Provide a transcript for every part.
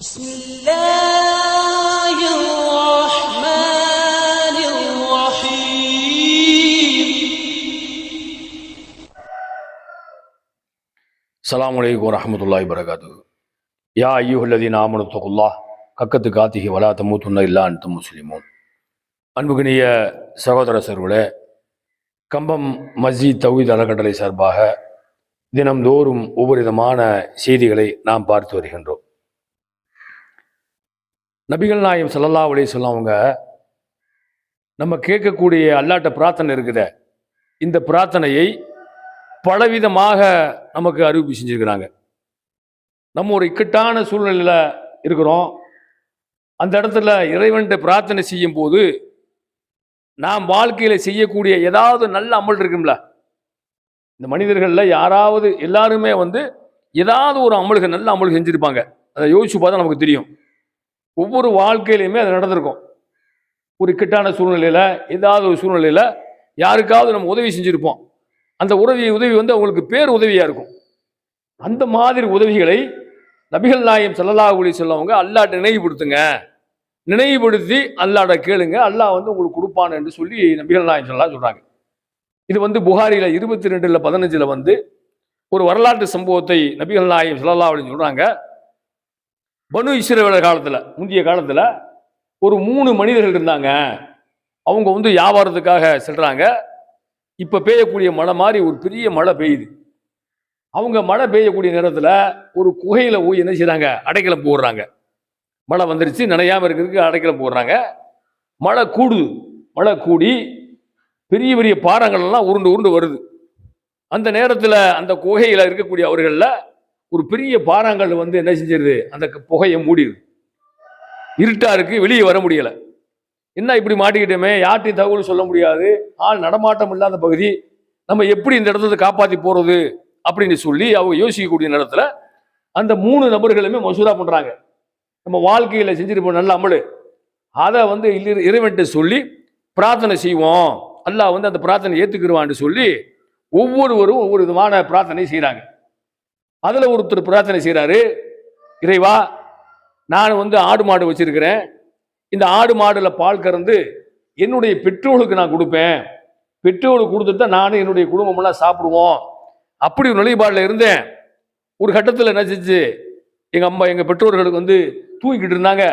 بسم الله الرحمن الرحيم அஸ்ஸலாமு அலைக்கும் வரஹ்மத்துல்லாஹி வரகாத்து யா ஐயுஹல்லதீன ஆமனு தகுல்லாஹ் கக்கத்து காத்திகி வலா தமூத்துன்ன இல்லா அன்து முஸ்லிமூன் அன்புகினிய சகோதர சர்வுகளே கம்பம் மஸ்ஜித் தௌஹீத் அறக்கட்டளை சார்பாக தினம்தோறும் ஒவ்வொரு விதமான செய்திகளை நாம் பார்த்து வருகின்றோம் நபிகள் நாயம் சல்லல்லா அலி சொல்லவங்க நம்ம கேட்கக்கூடிய அல்லாட்ட பிரார்த்தனை இருக்குது. இந்த பிரார்த்தனையை பலவிதமாக நமக்கு அறிவிப்பு செஞ்சுருக்கிறாங்க. நம்ம ஒரு இக்கட்டான சூழ்நிலையில் இருக்கிறோம். அந்த இடத்துல இறைவன்கிட்ட பிரார்த்தனை செய்யும் போது நாம் வாழ்க்கையில் செய்யக்கூடிய ஏதாவது நல்ல அமல் இருக்கும்ல? இந்த மனிதர்களில் யாராவது எல்லாருமே வந்து ஏதாவது ஒரு அமல்கள் நல்ல அமல் செஞ்சுருப்பாங்க. அதை யோசிச்சு பார்த்தா நமக்கு தெரியும். ஒவ்வொரு வாழ்க்கையிலையுமே அது நடந்திருக்கும். ஒரு இக்கட்டான சூழ்நிலையில் ஏதாவது ஒரு சூழ்நிலையில் யாருக்காவது நம்ம உதவி செஞ்சுருப்போம். அந்த உதவி உதவி வந்து அவங்களுக்கு பேர் உதவியாக இருக்கும். அந்த மாதிரி உதவிகளை நபிகள் நாயம் ஸல்லல்லாஹு அலைஹி சொல்லவங்க அல்லாட்ட நினைவுபடுத்துங்க. நினைவுபடுத்தி அல்லாட கேளுங்க. அல்லாஹ் வந்து உங்களுக்கு கொடுப்பான் என்று சொல்லி நபிகள் நாயம் ஸல்லல்லாஹு சொல்கிறாங்க இது வந்து புகாரியில் இருபத்தி ரெண்டில் பதினஞ்சில் வந்து ஒரு வரலாற்று சம்பவத்தை நபிகள் நாயம் ஸல்லல்லாஹு அப்படின்னு சொல்கிறாங்க பனு இஸ்ரவேலர் காலத்தில் முந்தைய காலத்தில் ஒரு மூணு மனிதர்கள் இருந்தாங்க. அவங்க வந்து வியாபாரத்துக்காக செல்கிறாங்க இப்போ பெய்யக்கூடிய மழை மாதிரி ஒரு பெரிய மழை பெய்யுது. அவங்க மழை பெய்யக்கூடிய நேரத்தில் ஒரு குகையில் போய் என்ன செய்கிறாங்க அடைக்கலம் போடுறாங்க. மழை வந்துருச்சு நனையாமல் இருக்கிறதுக்கு அடைக்கலம் போடுறாங்க. மழை கூடுது. மழை கூடி பெரிய பெரிய பாறங்கள்லாம் உருண்டு உருண்டு வருது. அந்த நேரத்தில் அந்த குகையில் இருக்கக்கூடிய அவர்களில் ஒரு பெரிய பாறாங்கல் வந்து என்ன செஞ்சிருது? அந்த புகையை மூடிடுது இருட்டா இருக்கு வெளியே வர முடியலை. என்ன இப்படி மாட்டிக்கிட்டோமே? யார்ட்டையும் தகவல் சொல்ல முடியாது. ஆள் நடமாட்டம் இல்லாத பகுதி. நம்ம எப்படி இந்த இடத்துல காப்பாற்றி போகிறது அப்படின்னு சொல்லி அவங்க யோசிக்கக்கூடிய நேரத்தில் அந்த மூணு நபர்களுமே மசூதா பண்ணுறாங்க நம்ம வாழ்க்கையில் செஞ்சிருப்போம் நல்ல அமல். அதை வந்து இறைவன்ட்டு சொல்லி பிரார்த்தனை செய்வோம். அல்லாஹ் வந்து அந்த பிரார்த்தனை ஏற்றுக்கிடுவான்னு சொல்லி ஒவ்வொருவரும் ஒவ்வொரு விதமான பிரார்த்தனை செய்கிறாங்க அதில் ஒருத்தர் பிரார்த்தனை செய்கிறாரு இறைவா நான் வந்து ஆடு மாடு வச்சிருக்கிறேன். இந்த ஆடு மாடுல பால் கறந்து என்னுடைய பெற்றோர்களுக்கு நான் கொடுப்பேன். பெற்றோர்களுக்கு தான் நானும் என்னுடைய குடும்பமெல்லாம் சாப்பிடுவோம். அப்படி ஒரு நிலைப்பாடில் இருந்தேன். ஒரு கட்டத்தில் என்ன எங்கள் அம்மா எங்கள் பெற்றோர்களுக்கு வந்து தூங்கிக்கிட்டு இருந்தாங்க.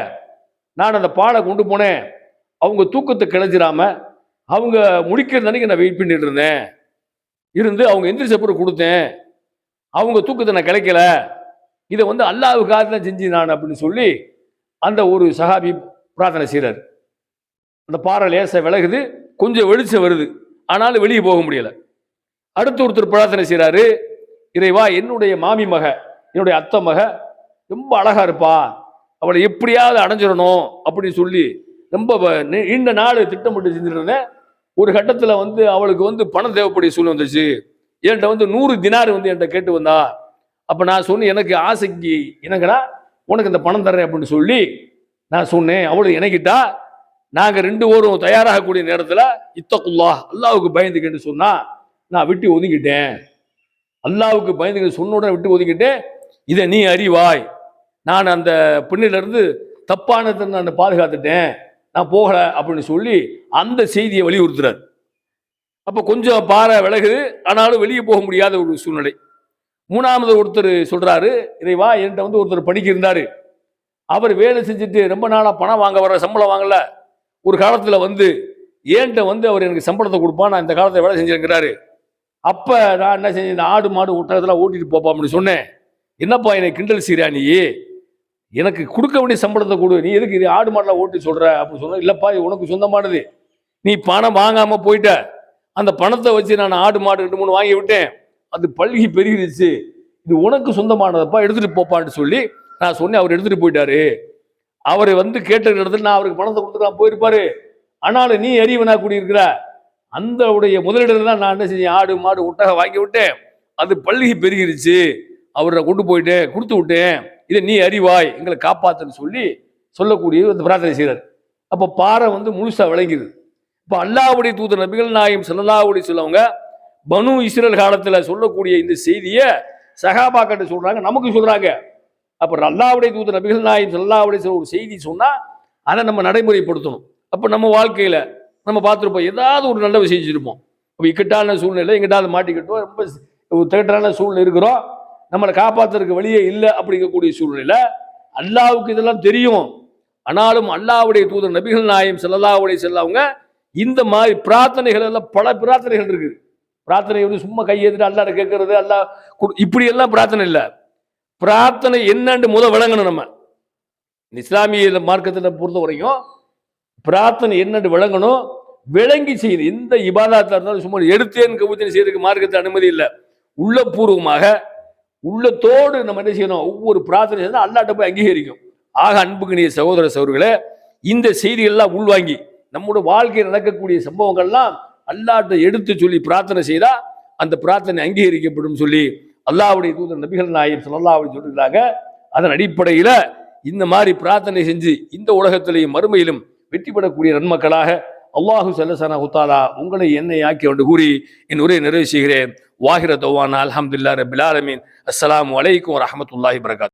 நான் அந்த பாலை கொண்டு போனேன். அவங்க தூக்கத்தை கிளச்சிடாம அவங்க முடிக்கிற அன்னைக்கு நான் வெயிட் பண்ணிட்டு இருந்தேன். இருந்து அவங்க எந்திரிச்ச பிறகு கொடுத்தேன். அவங்க தூக்கத்தினை கிடைக்கல. இதை வந்து அல்லாவுக்காக தான் செஞ்சு நான் அப்படின்னு சொல்லி அந்த ஒரு சஹாபி பிரார்த்தனை செய்கிறார் அந்த பாறை லேசை விலகுது கொஞ்சம் வெளிச்சம் வருது. ஆனாலும் வெளியே போக முடியல. அடுத்து ஒருத்தர் பிரார்த்தனை செய்கிறாரு இறைவா என்னுடைய மாமி மக என்னுடைய அத்தை மக ரொம்ப அழகா இருப்பா. அவளை எப்படியாவது அடைஞ்சிடணும் அப்படின்னு சொல்லி ரொம்ப நீண்ட நாள் திட்டமிட்டு செஞ்சுட்டு இருந்தேன் ஒரு கட்டத்தில் வந்து அவளுக்கு வந்து பணம் தேவைப்படிய சூழ்நிலை வந்துச்சு. என்கிட்ட வந்து நூறு தினார் வந்து என்கிட்ட கேட்டு வந்தா அப்போ நான் சொன்னேன் எனக்கு ஆசைக்கு என்னங்கடா உனக்கு இந்த பணம் தர்றேன் அப்படின்னு சொல்லி நான் சொன்னேன். அவ்வளோ இணைக்கிட்டா நாங்கள் ரெண்டு பேரும் தயாராகக்கூடிய நேரத்தில் இத்தக்குல்லா அல்லாவுக்கு பயந்துக்கிட்டு சொன்னால் நான் விட்டு ஒதுங்கிட்டேன். அல்லாவுக்கு பயந்துக்கிட்டு சொன்ன உடனே விட்டு ஒதுங்கிட்டேன். இதை நீ அறிவாய். நான் அந்த பெண்ணிலிருந்து தப்பானதை நான் பாதுகாத்துட்டேன். நான் போகலை அப்படின்னு சொல்லி அந்த செய்தியை வலியுறுத்துறாரு. அப்போ கொஞ்சம் பாறை விலகுது. ஆனாலும் வெளியே போக முடியாத ஒரு சூழ்நிலை. மூணாவது ஒருத்தர் சொல்கிறாரு இறைவா என்கிட்ட வந்து ஒருத்தர் படிக்க இருந்தார். அவர் வேலை செஞ்சுட்டு ரொம்ப நாளாக பணம் வாங்க வர சம்பளம் வாங்கல. ஒரு காலத்தில் வந்து ஏன்ட்ட வந்து அவர் எனக்கு சம்பளத்தை கொடுப்பா நான் இந்த காலத்தை வேலை செஞ்சுருக்கிறாரு. அப்போ நான் என்ன செஞ்சேன்? இந்த ஆடு மாடு ஒட்டகத்தெல்லாம் ஓட்டிட்டு போப்பா அப்படின்னு சொன்னேன். என்னப்பா என்னை கிண்டல் செய்றா நீ? எனக்கு கொடுக்க வேண்டிய சம்பளத்தை கொடு. நீ எதுக்கு இது ஆடு மாடெல்லாம் ஓட்டி சொல்கிற அப்படின்னு சொன்ன இல்லைப்பா இது உனக்கு சொந்தமானது. நீ பணம் வாங்காமல் போயிட்ட. அந்த பணத்தை வச்சு நான் ஆடு மாடு ரெண்டு மூணு வாங்கி விட்டேன். அது பல்கி பெருகிருச்சு. இது உனக்கு சொந்தமானதப்பா எடுத்துட்டு போப்பான்னு சொல்லி நான் சொன்னேன் அவர் எடுத்துட்டு போயிட்டாரு. அவர் வந்து கேட்ட இடத்துல நான் அவருக்கு பணத்தை கொடுத்துட்டு போயிருப்பாரு. ஆனாலும் நீ அறிவனா கூடியிருக்கிற? அந்த உடைய முதலிடத்துல தான் நான் என்ன செஞ்சேன்? ஆடு மாடு ஒட்டக வாங்கி விட்டேன். அது பல்கி பெருகிருச்சு. அவரை கொண்டு போயிட்டேன் கொடுத்து விட்டேன். இதை நீ அறிவாய் எங்களை காப்பாத்துன்னு சொல்லி சொல்லக்கூடிய வந்து பிரார்த்தனை செய்கிறார் அப்போ பாறை வந்து முழுசாக விளங்கிது இப்போ அல்லாவுடைய தூதர் நபிகள் நாயம் ஸல்லல்லாஹு சொல்லவங்க பனு இஸ்ரேல் காலத்தில் சொல்லக்கூடிய இந்த செய்தியை சகாபாக்கிட்ட சொல்கிறாங்க நமக்கு சொல்கிறாங்க அப்போ அல்லாவுடைய தூதர் நபிகள் நாயம் அல்லாவுடைய ஒரு செய்தி சொன்னால் அதை நம்ம நடைமுறைப்படுத்தணும். அப்போ நம்ம வாழ்க்கையில் நம்ம பார்த்துருப்போம் ஏதாவது ஒரு நல்ல விஷயம் செஞ்சிருப்போம். இப்போ இக்கட்டான சூழ்நிலை எங்கிட்டாவது மாட்டிக்கிட்டோம் ரொம்ப திகட்டான சூழ்நிலை இருக்கிறோம். நம்மளை காப்பாற்றுறதுக்கு வழியே இல்லை அப்படிங்கக்கூடிய சூழ்நிலை அல்லாவுக்கு இதெல்லாம் தெரியும். ஆனாலும் அல்லாவுடைய தூதர் நபிகள் நாயம் செல்லல்லாவுடைய செல்லவங்க இந்த மாதிரி பிரார்த்தனைகள் எல்லாம் பல பிரார்த்தனைகள் இருக்குது. பிரார்த்தனை வந்து சும்மா கையெழுத்து அல்லாட கேட்கறது அல்லா கு- இப்படி எல்லாம் பிரார்த்தனை இல்லை. பிரார்த்தனை என்னன்னு முதல் விளங்கணும் நம்ம. இஸ்லாமிய மார்க்கத்தில் பொறுத்த வரைக்கும் பிரார்த்தனை என்னன்னு விளங்கணும் விளங்கி செய்யுது எந்த இபாதாத்தா இருந்தாலும் சும்மா எடுத்தேன் கவுத்தேன் செய்யறதுக்கு மார்க்கத்தில் அனுமதி இல்லை. உள்ளபூர்வமாக உள்ளத்தோடு நம்ம என்ன செய்யணும் ஒவ்வொரு பிரார்த்தனை செய்யணும் அல்லாட்ட போய் அங்கீகரிக்கும். ஆக அன்புக்கு நீ சகோதர சகோதரர்களே இந்த செய்திகள்லாம் உள்வாங்கி நம்முடைய வாழ்க்கையில் நடக்கக்கூடிய சம்பவங்கள்லாம் அல்லாட்ட எடுத்து சொல்லி பிரார்த்தனை செய்தா அந்த பிரார்த்தனை அங்கீகரிக்கப்படும் சொல்லி அல்லாவுடைய தூதர் நபிகள் நாயம் ஸல்லல்லாஹு அலைஹி அதன் அடிப்படையில் இந்த மாதிரி பிரார்த்தனை செஞ்சு இந்த உலகத்திலேயும் மறுமையிலும் வெற்றி பெறக்கூடிய நன்மக்களாக அல்லாஹு சல்லசனா உத்தாலா உங்களை என்னை ஆக்கி கொண்டு கூறி என் உரையை நிறைவு செய்கிறேன். வாஹிர தவானா அலமதுல்லா ரபில் அஸ்லாம் வலைக்கும் வரமத்துல்லாஹி வரஹ்மத்துல்லாஹி வரகாத்